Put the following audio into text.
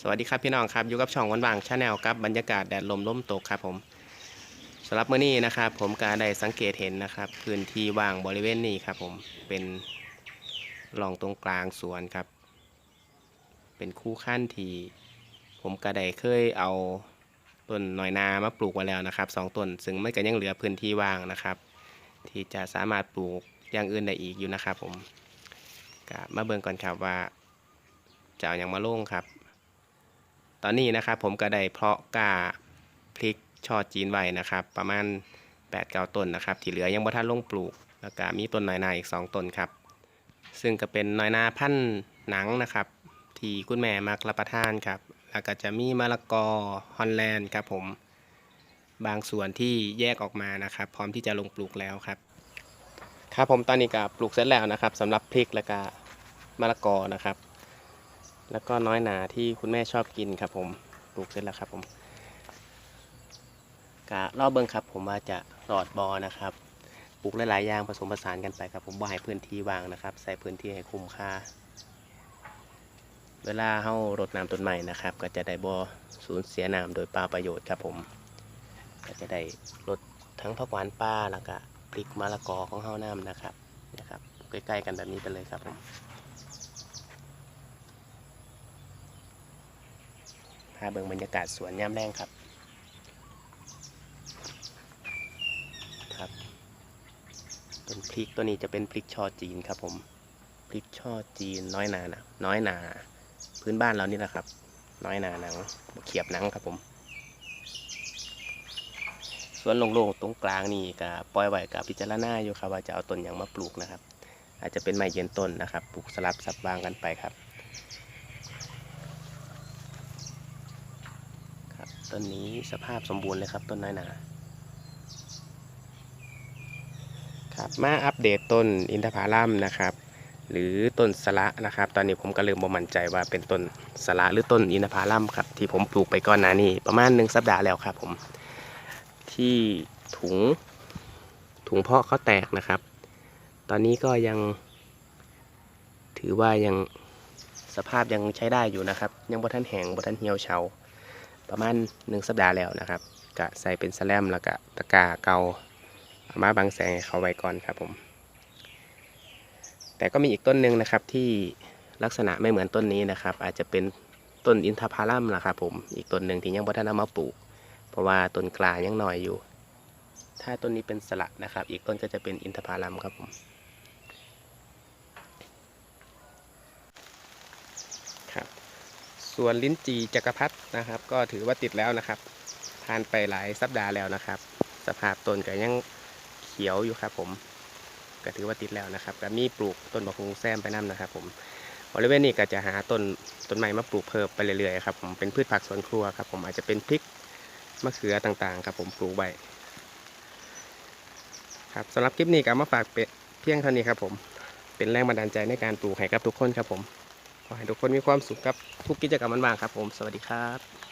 สวัสดีครับพี่น้องครับอยู่กับช่องวันวางชาแนลครับบรรยากาศแดดลมล่มตกครับผมสำหรับเมื้อนี้นะครับ ผมก็ได้สังเกตเห็นนะครับพื้นที่ว่างบริเวณนี้ครับ ผมเป็นรองตรงกลางสวนครับ เป็นคู่ขั้นที่ผมก็ได้เคยเอาต้นหน่อยนามาปลูกไว้แล้วนะครับสองต้นซึ่งไมันก็ยังเหลือพื้นที่ว่างนะครับ ที่จะสามารถปลูกอย่างอื่นได้อีกอยู่นะครับ ผมก็มาเบิ่งก่อนครับว่าจะเอาอย่างมาลงครับ ตอนนี้นะครับผมก็ได้เพาะกาพริกช่อจีนไว้นะครับ ประมาณ8ปดเต้นนะครับ ที่เหลือยังบ่ทันลงปลูก แล้วก็มีต้นน้อยนาอีก 2ต้นครับ ซึ่งก็เป็นน้อยนาพันธ์หนังนะครับ ที่คุณแม่มักรับประทานครับ แล้วก็จะมีมะละกอฮอลแลนด์ครับผมบางส่วนที่แยกออกมานะครับ พร้อมที่จะลงปลูกแล้วครับ ครับผมตอนนี้ก็ปลูกเสร็จแล้วนะครับสำหรับพริกแล้วก็มะละกอนะครับ แล้วก็น้อยหนาที่คุณแม่ชอบกินครับผมปลูกเสร็จแล้วครับผมกะรอบเบิ้งครับผมว่าจะรอดบอนะครับปลูกหลายๆอย่างผสมผสานกันไปครับ ผมบ่ให้พื้นที่ว่างนะครับ ใส่พื้นที่ให้คุ้มค่า เวลาเฮารดน้ำต้นใหม่นะครับ ก็จะได้บ่สูญเสียน้ำโดยเปล่าประโยชน์ครับผม ก็จะได้ลดทั้งผักหวานป้าแล้วก็พริกมะละกอของเฮาน้ำนะครับนะครับใกล้ๆกันแบบนี้ไปเลยครับผมาเบิงบรรยากาศสวนย่ามแรงครับ ครับ ต้นพริกตัวนี้จะเป็นพริกช่อจีนครับผม พริกช่อจีนน้อยนานะน้อยนา พื้นบ้านเรานี่แหละครับ น้อยนาหนังเขียบหนังครับผมสวนโล่งๆตรงกลางนี่ก็ปล่อยไว้กับพิจารณาอยู่ครับว่าจะเอาต้นอย่างมาปลูกนะครับ อาจจะเป็นไม้เยืนต้นนะครับ ปลูกสลับสับบางกันไปครับ ครับ ต้นนี้สภาพสมบูรณ์เลยครับต้นน้อยหนาครับมาอัปเดตต้นอินทผลัมนะครับ หรือต้นสละนะครับ ตอนนี้ผมก็เริ่มบ่มั่นใจว่าเป็นต้นสละหรือต้นอินทผลัมครับที่ผมปลูกไปก่อนหน้านี้ ประมาณหนึ่งสัปดาห์แล้วครับ ผม ที่ถุงถุงเพาะเขาแตกนะครับ ตอนนี้ก็ยัง ถือว่ายังสภาพยังใช้ได้อยู่นะครับ ยังบ่ทันแห้งบ่ทันเหี่ยวเฉา ประมาณหนึ่งสัปดาห์แล้วนะครับกะใส่เป็นแสแลมแล้วก็ตะกร้าเกาเอามาบังแสงให้เขาไว้ก่อนครับผม แต่ก็มีอีกต้นหนึ่งนะครับที่ลักษณะไม่เหมือนต้นนี้นะครับ อาจจะเป็นต้นอินทผลัมนะครับผมอีกต้นหนึ่งที่ยังบ่ทันามาปลูก เพราะว่าต้นกลางยังหน่อยอยู่ ถ้าต้นนี้เป็นสละนะครับ อีกต้นก็จะเป็นอินทผลัมครับผมครับ ส่วนลิ้นจีจักรพรรดินะครับ ก็ถือว่าติดแล้วนะครับทานไปหลายสัปดาห์แล้วนะครับ สภาพต้นก็ยังเขียวอยู่ครับผมก็ถือว่าติดแล้วนะครับก็มีปลูกต้นบักฮุงแซมไปนํนะครับ ผมบริเวณนี้ก็จะหาต้นต้นไม้มาปลูกเพิ่มไปเรื่อยๆครับผมเป็นพืชผักสวนครัวครับ ผมอาจจะเป็นพริกมะเขือต่างๆ ครับ ผมปลูกไว้ครับสำหรับคลิปนี้ก็มาฝากเพียงเท่านี้ครับผมเป็นแรงบันดาลใจในการปลูกให้กับทุกคนครับผม ให้ทุกคนมีความสุขกับทุกกิจกรรมมันบางครับผม สวัสดีครับ